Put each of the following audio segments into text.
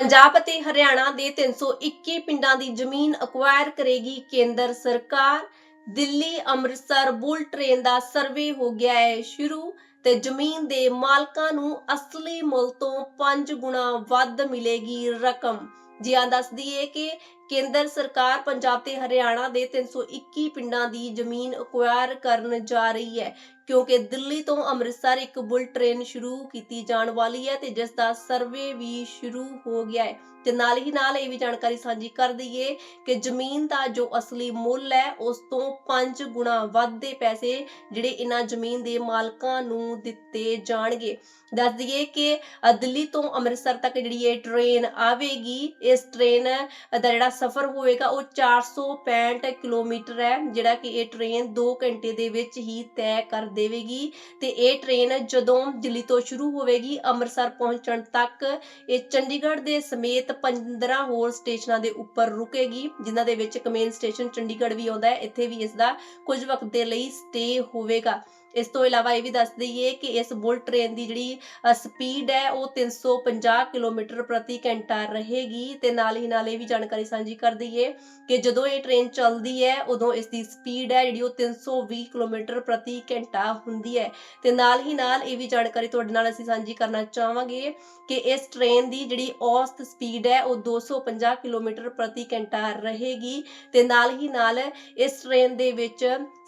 ਪੰਜਾਬ ਅਤੇ ਹਰਿਆਣਾ ਦੇ 321 ਪਿੰਡਾਂ ਦੀ ਜ਼ਮੀਨ ਅਕਵਾਇਰ ਕਰੇਗੀ ਕੇਂਦਰ ਸਰਕਾਰ। ਦਿੱਲੀ, ਅੰਮ੍ਰਿਤਸਰ ਬੁਲ ਟ੍ਰੇਨ ਦਾ ਸਰਵੇ ਹੋ ਗਿਆ ਹੈ ਸ਼ੁਰੂ ਤੇ ਜ਼ਮੀਨ ਦੇ ਮਾਲਕਾਂ ਨੂੰ ਅਸਲੀ ਮੁੱਲ ਤੋਂ 5 ਗੁਣਾ ਵੱਧ ਮਿਲੇਗੀ ਰਕਮ। ਜੀ ਹਾਂ ਦੱਸ ਦਈਏ ਕਿ ਕੇਂਦਰ ਸਰਕਾਰ ਪੰਜਾਬ ਤੇ ਹਰਿਆਣਾ ਦੇ 321 ਪਿੰਡਾਂ ਦੀ ਜ਼ਮੀਨ ਅਕਵਾਇਰ ਕਰਨ ਜਾ ਰਹੀ ਹੈ, ਕਿਉਂਕਿ ਦਿੱਲੀ ਤੋਂ ਅੰਮ੍ਰਿਤਸਰ ਇੱਕ ਬੁਲ ਟ੍ਰੇਨ ਸ਼ੁਰੂ ਕੀਤੀ ਜਾਣ ਵਾਲੀ ਹੈ ਤੇ ਜਿਸ ਦਾ ਸਰਵੇ ਵੀ ਸ਼ੁਰੂ ਹੋ ਗਿਆ ਹੈ। ਤੇ ਨਾਲ ਹੀ ਨਾਲ ਇਹ ਵੀ ਜਾਣਕਾਰੀ ਸਾਂਝੀ ਕਰ ਦਈਏ ਕਿ ਜ਼ਮੀਨ ਦਾ ਜੋ ਅਸਲੀ ਮੁੱਲ ਹੈ, ਉਸ ਤੋਂ 5 ਗੁਣਾ ਵੱਧ ਦੇ ਪੈਸੇ ਜਿਹੜੇ ਇਹਨਾਂ ਜ਼ਮੀਨ ਦੇ ਮਾਲਕਾਂ ਨੂੰ ਦਿੱਤੇ ਜਾਣਗੇ। ਦੱਸ ਦਈਏ ਕਿ ਦਿੱਲੀ ਤੋਂ ਅੰਮ੍ਰਿਤਸਰ ਤੱਕ ਜਿਹੜੀ ਇਹ ਟ੍ਰੇਨ ਆਵੇਗੀ, ਇਸ ਟ੍ਰੇਨ ਦਾ ਜਿਹੜਾ ਸਫ਼ਰ ਹੋਵੇਗਾ, ਉਹ 465 ਕਿਲੋਮੀਟਰ ਹੈ, ਜਿਹੜਾ ਕਿ ਇਹ ਟ੍ਰੇਨ 2 ਘੰਟੇ ਦੇ ਵਿੱਚ ਹੀ ਤੈਅ ਕਰ ਦੇਵੇਗੀ ਤੇ ਇਹ ਟ੍ਰੇਨ ਜਦੋਂ ਦਿੱਲੀ ਤੋਂ ਸ਼ੁਰੂ ਹੋਵੇਗੀ, ਅੰਮ੍ਰਿਤਸਰ ਪਹੁੰਚਣ ਤੱਕ, ਇਹ ਚੰਡੀਗੜ੍ਹ ਦੇ ਸਮੇਤ 15 ਹੋਰ ਸਟੇਸ਼ਨਾਂ ਦੇ ਉੱਪਰ ਰੁਕੇਗੀ, ਜਿਨ੍ਹਾਂ ਦੇ ਵਿੱਚ ਇੱਕ ਮੇਨ ਸਟੇਸ਼ਨ ਚੰਡੀਗੜ੍ਹ ਵੀ ਆਉਂਦਾ ਹੈ, ਇੱਥੇ ਵੀ ਇਸ ਦਾ ਕੁਝ ਵਕਤ ਦੇ ਲਈ ਸਟੇ ਹੋਵੇਗਾ। ਇਸ ਤੋਂ ਇਲਾਵਾ ਇਹ ਵੀ ਦੱਸ ਦਈਏ ਕਿ ਇਸ ਬੁਲਟ ਟ੍ਰੇਨ ਦੀ ਜਿਹੜੀ ਸਪੀਡ ਹੈ ਉਹ 350 ਕਿਲੋਮੀਟਰ ਪ੍ਰਤੀ ਘੰਟਾ ਰਹੇਗੀ ਤੇ ਨਾਲ ਹੀ ਨਾਲ ਇਹ ਵੀ ਜਾਣਕਾਰੀ ਸਾਂਝੀ ਕਰ ਦਈਏ ਕਿ ਜਦੋਂ ਇਹ ਟ੍ਰੇਨ ਚੱਲਦੀ ਹੈ, ਉਦੋਂ ਇਸ ਦੀ ਸਪੀਡ ਹੈ ਜਿਹੜੀ ਉਹ 320 ਕਿਲੋਮੀਟਰ ਪ੍ਰਤੀ ਘੰਟਾ ਹੁੰਦੀ ਹੈ। ਤੇ ਨਾਲ ਹੀ ਨਾਲ ਇਹ ਵੀ ਜਾਣਕਾਰੀ ਤੁਹਾਡੇ ਨਾਲ ਅਸੀਂ ਸਾਂਝੀ ਕਰਨਾ ਚਾਹਾਂਗੇ ਕਿ ਇਸ ਟ੍ਰੇਨ ਦੀ ਜਿਹੜੀ ਔਸਤ ਸਪੀਡ ਹੈ, ਉਹ 250 ਕਿਲੋਮੀਟਰ ਪ੍ਰਤੀ ਘੰਟਾ ਰਹੇਗੀ ਤੇ ਨਾਲ ਹੀ ਨਾਲ ਇਸ ਟ੍ਰੇਨ ਦੇ ਵਿੱਚ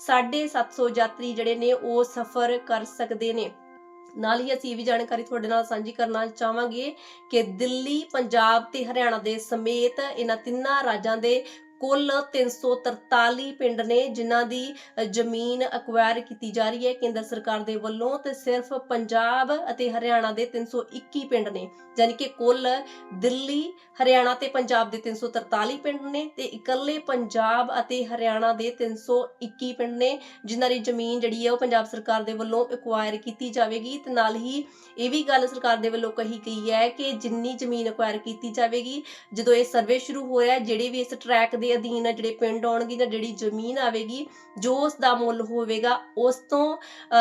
750 ਯਾਤਰੀ ਜਿਹੜੇ ਨੇ ਉਹ ਉਹ ਸਫ਼ਰ ਕਰ ਸਕਦੇ ਨੇ। ਨਾਲ ਹੀ ਅਸੀਂ ਇਹ ਵੀ ਜਾਣਕਾਰੀ ਤੁਹਾਡੇ ਨਾਲ ਸਾਂਝੀ ਕਰਨਾ ਚਾਹਾਂਗੇ ਕਿ ਦਿੱਲੀ, ਪੰਜਾਬ ਤੇ ਹਰਿਆਣਾ ਦੇ ਸਮੇਤ ਇਹਨਾਂ ਤਿੰਨਾਂ ਰਾਜਾਂ ਦੇ ਕੁੱਲ 343 ਪਿੰਡ ਨੇ ਜਿਨ੍ਹਾਂ ਦੀ ਜ਼ਮੀਨ ਅਕਵਾਇਰ ਕੀਤੀ ਜਾ ਰਹੀ ਹੈ ਕੇਂਦਰ ਸਰਕਾਰ ਦੇ ਵੱਲੋਂ ਤੇ ਸਿਰਫ ਪੰਜਾਬ ਅਤੇ ਹਰਿਆਣਾ ਦੇ 321 ਪਿੰਡ ਨੇ ਯਾਨੀ ਕਿ ਕੁੱਲ ਦਿੱਲੀ, ਹਰਿਆਣਾ ਤੇ ਪੰਜਾਬ ਦੇ 343 ਪਿੰਡ ਨੇ ਤੇ ਇਕੱਲੇ ਪੰਜਾਬ ਅਤੇ ਹਰਿਆਣਾ ਦੇ 321 ਪਿੰਡ ਨੇ, ਜਿਨ੍ਹਾਂ ਦੀ ਜ਼ਮੀਨ ਜਿਹੜੀ ਹੈ ਉਹ ਪੰਜਾਬ ਸਰਕਾਰ ਦੇ ਵੱਲੋਂ ਐਕਵਾਇਰ ਕੀਤੀ ਜਾਵੇਗੀ ਤੇ ਨਾਲ ਹੀ ਇਹ ਵੀ ਗੱਲ ਸਰਕਾਰ ਦੇ ਵੱਲੋਂ ਕਹੀ ਗਈ ਹੈ ਕਿ ਜਿੰਨੀ ਜ਼ਮੀਨ ਐਕਵਾਇਰ ਕੀਤੀ ਜਾਵੇਗੀ, ਜਦੋਂ ਇਹ ਸਰਵੇ ਸ਼ੁਰੂ ਹੋਇਆ, ਜਿਹੜੇ ਵੀ ਇਸ ਟਰੈਕ ਦੇ ਅਧੀਨ ਜਿਹੜੇ ਪਿੰਡ ਆਉਣਗੇ ਜਾਂ ਜਿਹੜੀ ਜ਼ਮੀਨ ਆਵੇਗੀ, ਜੋ ਉਸ ਦਾ ਮੁੱਲ ਹੋਵੇਗਾ, ਉਸ ਤੋਂ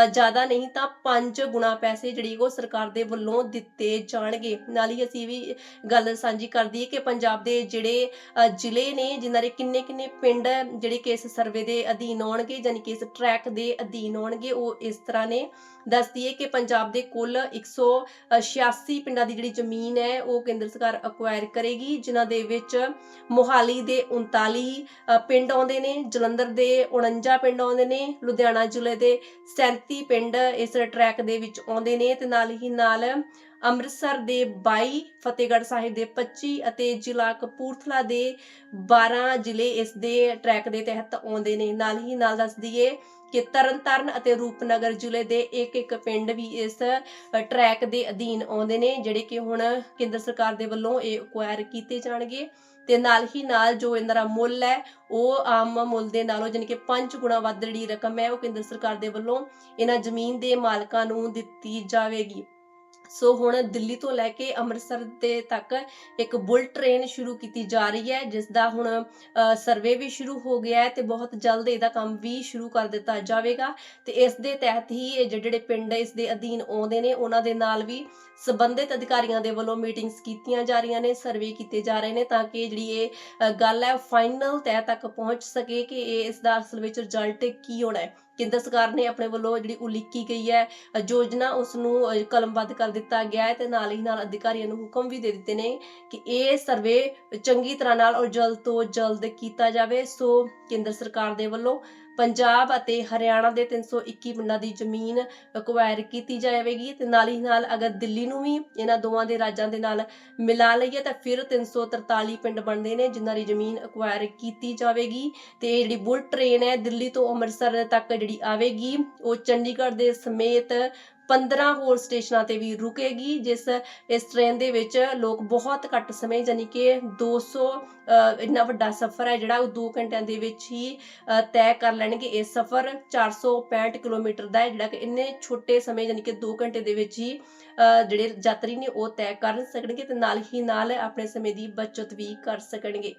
ਜ਼ਿਆਦਾ ਨਹੀਂ ਤਾਂ 5 ਗੁਣਾ ਪੈਸੇ ਜਿਹੜੀ ਉਹ ਸਰਕਾਰ ਦੇ ਵੱਲੋਂ ਦਿੱਤੇ ਜਾਣਗੇ। ਨਾਲ ਹੀ ਅਸੀਂ ਵੀ ਗੱਲ ਸਾਂਝੀ ਕਰ ਦਈਏ ਕਿ ਪੰਜਾਬ ਦੇ ਜਿਹੜੇ ਜ਼ਿਲ੍ਹੇ ਨੇ, ਜਿਨ੍ਹਾਂ ਦੇ ਕਿੰਨੇ ਕਿੰਨੇ ਪਿੰਡ ਜਿਹੜੇ ਕਿ ਇਸ ਸਰਵੇ ਦੇ ਅਧੀਨ ਆਉਣਗੇ ਯਾਨੀ ਕਿ ਇਸ ਟਰੈਕ ਦੇ ਅਧੀਨ ਆਉਣਗੇ, ਉਹ ਇਸ ਤਰ੍ਹਾਂ ਨੇ। ਦੱਸਦੀ ਹੈ ਕਿ ਪੰਜਾਬ ਦੇ ਕੁੱਲ 186 ਪਿੰਡਾਂ ਦੀ ਜਿਹੜੀ ਜ਼ਮੀਨ ਹੈ, ਉਹ ਕੇਂਦਰ ਸਰਕਾਰ ਅਕਵਾਇਰ ਕਰੇਗੀ, ਜਿਨ੍ਹਾਂ ਦੇ ਵਿੱਚ ਮੋਹਾਲੀ ਦੇ 39 ਪਿੰਡ ਆਉਂਦੇ ਨੇ, ਜਲੰਧਰ ਦੇ 49 ਪਿੰਡ ਆਉਂਦੇ ਨੇ, ਲੁਧਿਆਣਾ ਜ਼ਿਲ੍ਹੇ ਦੇ 37 ਪਿੰਡ ਇਸ ਟਰੈਕ ਦੇ ਵਿੱਚ ਆਉਂਦੇ ਨੇ ਤੇ ਨਾਲ ਹੀ ਨਾਲ ਅੰਮ੍ਰਿਤਸਰ ਦੇ 22 ਫਤਿਹਗੜ੍ਹ ਸਾਹਿਬ ਦੇ 25 ਅਤੇ ਜ਼ਿਲ੍ਹਾ ਕਪੂਰਥਲਾ ਦੇ 12 ਜ਼ਿਲ੍ਹੇ ਇਸ ਦੇ ਟਰੈਕ ਦੇ ਤਹਿਤ ਆਉਂਦੇ ਨੇ। ਨਾਲ ਹੀ ਨਾਲ ਦੱਸ ਦਈਏ ਕਿ ਤਰਨਤਾਰਨ ਅਤੇ ਰੂਪਨਗਰ ਜ਼ਿਲ੍ਹੇ ਦੇ ਇੱਕ ਇੱਕ ਪਿੰਡ ਵੀ ਇਸ ਟਰੈਕ ਦੇ ਅਧੀਨ ਆਉਂਦੇ ਨੇ, ਜਿਹੜੇ ਕਿ ਹੁਣ ਕੇਂਦਰ ਸਰਕਾਰ ਦੇ ਵੱਲੋਂ ਇਹ ਅਕਵਾਇਰ ਕੀਤੇ ਜਾਣਗੇ। ਤੇ ਨਾਲ ਹੀ ਨਾਲ ਜੋ ਇਹਨਾਂ ਦਾ ਮੁੱਲ ਹੈ, ਉਹ ਆਮ ਮੁੱਲ ਦੇ ਨਾਲੋਂ ਜਾਣੀ ਕਿ 5 ਗੁਣਾ ਵੱਧ ਜਿਹੜੀ ਰਕਮ ਹੈ, ਉਹ ਕੇਂਦਰ ਸਰਕਾਰ ਦੇ ਵੱਲੋਂ ਇਹਨਾਂ ਜ਼ਮੀਨ ਦੇ ਮਾਲਕਾਂ ਨੂੰ ਦਿੱਤੀ ਜਾਵੇਗੀ। ਸੋ ਹੁਣ ਦਿੱਲੀ ਤੋਂ ਲੈ ਕੇ ਅੰਮ੍ਰਿਤਸਰ ਦੇ ਤੱਕ ਇੱਕ ਬੁਲਟ ਟ੍ਰੇਨ ਸ਼ੁਰੂ ਕੀਤੀ ਜਾ ਰਹੀ ਹੈ ਜਿਸ ਦਾ ਹੁਣ ਸਰਵੇ ਵੀ ਸ਼ੁਰੂ ਹੋ ਗਿਆ ਹੈ ਤੇ ਬਹੁਤ ਜਲਦ ਇਹਦਾ ਕੰਮ ਵੀ ਸ਼ੁਰੂ ਕਰ ਦਿੱਤਾ ਜਾਵੇਗਾ। ਤੇ ਇਸ ਦੇ ਤਹਿਤ ਹੀ ਇਹ ਜਿਹੜੇ ਪਿੰਡ ਇਸ ਦੇ ਅਧੀਨ ਆਉਂਦੇ ਨੇ, ਉਹਨਾਂ ਦੇ ਨਾਲ ਵੀ ਸਬੰਧਿਤ ਅਧਿਕਾਰੀਆਂ ਦੇ ਵੱਲੋਂ ਮੀਟਿੰਗਸ ਕੀਤੀਆਂ ਜਾ ਰਹੀਆਂ ਨੇ ਸਰਵੇ ਕੀਤੇ ਜਾ ਰਹੇ ਨੇ ਤਾਂ ਕਿ ਜਿਹੜੀ ਇਹ ਗੱਲ ਹੈ ਫਾਈਨਲ ਤਹਿ ਤੱਕ ਪਹੁੰਚ ਸਕੇ ਕਿ ਇਹ ਇਸ ਦਾ ਅਸਲ ਵਿੱਚ ਰਿਜ਼ਲਟ ਕੀ ਹੋਣਾ ਹੈ। ਕੇਂਦਰ ਸਰਕਾਰ ਨੇ ਆਪਣੇ ਵੱਲੋਂ ਜਿਹੜੀ ਉਲੀਕੀ ਗਈ ਹੈ ਯੋਜਨਾ ਉਸ ਨੂੰ ਕਲਮਬੱਧ ਕਰ ਦਿੱਤਾ ਗਿਆ ਹੈ ਤੇ ਨਾਲ ਹੀ ਨਾਲ ਅਧਿਕਾਰੀਆਂ ਨੂੰ ਹੁਕਮ ਵੀ ਦੇ ਦਿੱਤੇ ਨੇ ਕਿ ਇਹ ਸਰਵੇ ਚੰਗੀ ਤਰ੍ਹਾਂ ਨਾਲ ਔਰ ਜਲਦ ਤੋਂ ਜਲਦ ਕੀਤਾ ਜਾਵੇ। ਸੋ ਕੇਂਦਰ ਸਰਕਾਰ ਦੇ ਵੱਲੋਂ ਪੰਜਾਬ ਅਤੇ ਹਰਿਆਣਾ ਦੇ 321 ਪਿੰਡਾਂ ਦੀ ਜ਼ਮੀਨ ਅਕਵਾਇਰ ਕੀਤੀ ਜਾਵੇਗੀ ਤੇ ਨਾਲ ਹੀ ਨਾਲ ਅਗਰ ਦਿੱਲੀ ਨੂੰ ਵੀ ਇਹਨਾਂ ਦੋਵਾਂ ਦੇ ਰਾਜਾਂ ਦੇ ਨਾਲ ਮਿਲਾ ਲਈਏ ਤਾਂ ਫਿਰ 343 ਪਿੰਡ ਬਣਦੇ ਨੇ ਜਿਨ੍ਹਾਂ ਦੀ ਜ਼ਮੀਨ ਅਕਵਾਇਰ ਕੀਤੀ ਜਾਵੇਗੀ ਤੇ ਜਿਹੜੀ ਬੁਲਟ ਟ੍ਰੇਨ ਹੈ ਦਿੱਲੀ ਤੋਂ ਅੰਮ੍ਰਿਤਸਰ ਤੱਕ ਜਿਹੜੀ ਆਵੇਗੀ, ਉਹ ਚੰਡੀਗੜ੍ਹ ਦੇ ਸਮੇਤ 15 ਹੋਰ ਸਟੇਸ਼ਨਾਂ ਤੇ ਵੀ ਰੁਕੇਗੀ ਜਿਸ ਇਸ ਟ੍ਰੇਨ ਦੇ ਵਿੱਚ ਲੋਕ ਬਹੁਤ ਘੱਟ ਸਮੇਂ ਯਾਨੀ ਕਿ 200 ਅ, ਇੰਨਾ ਵੱਡਾ ਸਫ਼ਰ ਹੈ ਜਿਹੜਾ ਉਹ 2 ਘੰਟਿਆਂ ਦੇ ਵਿੱਚ ਹੀ ਤੈਅ ਕਰ ਲੈਣਗੇ। ਇਹ ਸਫ਼ਰ 465 ਕਿਲੋਮੀਟਰ ਦਾ ਹੈ ਜਿਹੜਾ ਕਿ ਇੰਨੇ ਛੋਟੇ ਸਮੇਂ ਯਾਨੀ ਕਿ 2 ਘੰਟੇ ਦੇ ਵਿੱਚ ਹੀ ਜਿਹੜੇ ਯਾਤਰੀ ਨੇ ਉਹ ਤੈਅ ਕਰ ਸਕਣਗੇ ਤੇ ਨਾਲ ਹੀ ਨਾਲ ਆਪਣੇ ਸਮੇਂ ਦੀ ਬਚਤ ਵੀ ਕਰ ਸਕਣਗੇ।